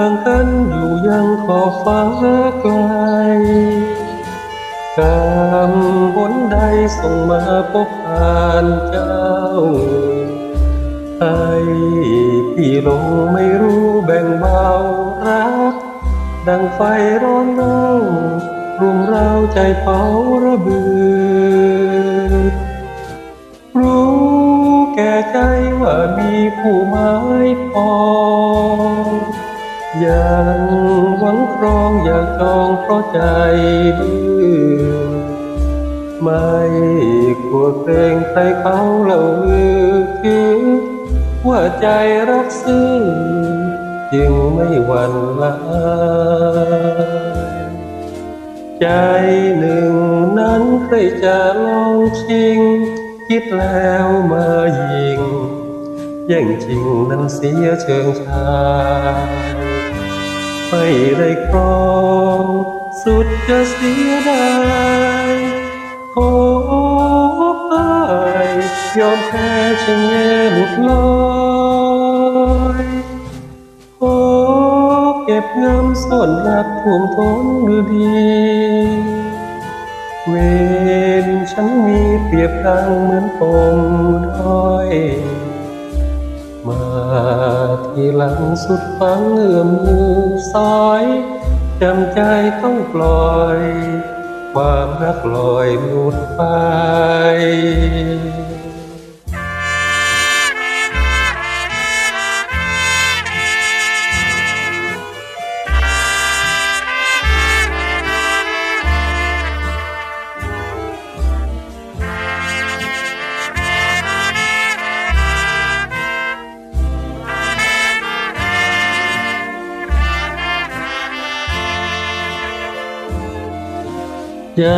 างกันอยู่ยังขอบฟ้าไกลกามหนใดส่งมาพบผ่านเจ้าให้พี่หลงไม่รู้แบ่งเบารัก ดังไฟร้อนเร่ารุมเร้าใจเผาระเบือ ใจว่ามีผู้หมายปองยังหวังครองอยากจองเพราะใจดื้อไม่กลัวเกรงใครเขาเล่าลือคิดว่าใจรักซื่อจึงไม่หวั่นไหวใจหนึ่งนั้นใครจะลองชิง คิดแล้วมา แย่งชิงนั้นเสียเชิงชายไม่ได้ครองสุดจะเสียดายขอไปยอมแพ้ชะแงหลุดลอยขอเก็บงำซ่อนรักท่วมท้นหรือดี เวรฉันมีเปรียบดังเหมือนปมด้อย หลังสุดฟังเอื้อมมือซอยจำใจต้องปล่อย ความรักลอยหลุดไป ใจ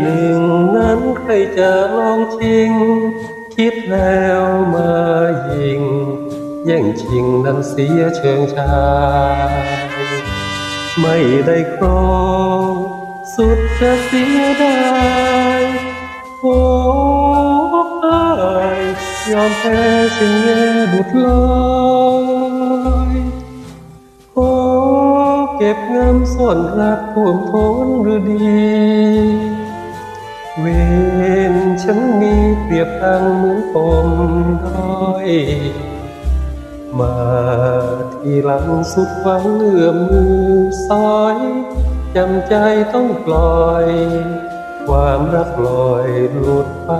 หนึ่งนั้นใครจะลองชิง คิดแล้วมายิง แย่งชิงนั้นเสียเชิงชายไม่ได้ครองสุดจะเสียดายโอ้อายยอมแพ้ชิงแง่บุดลอย ก็บงำซ่อนรักท่วมท้นหรือดี เวรฉันมีเปรียบดังเหมือนปมด้อย มาทีหลังสุดหวังเอื้อมมือซอยจำใจต้องปล่อย ความรักลอยหลุดไป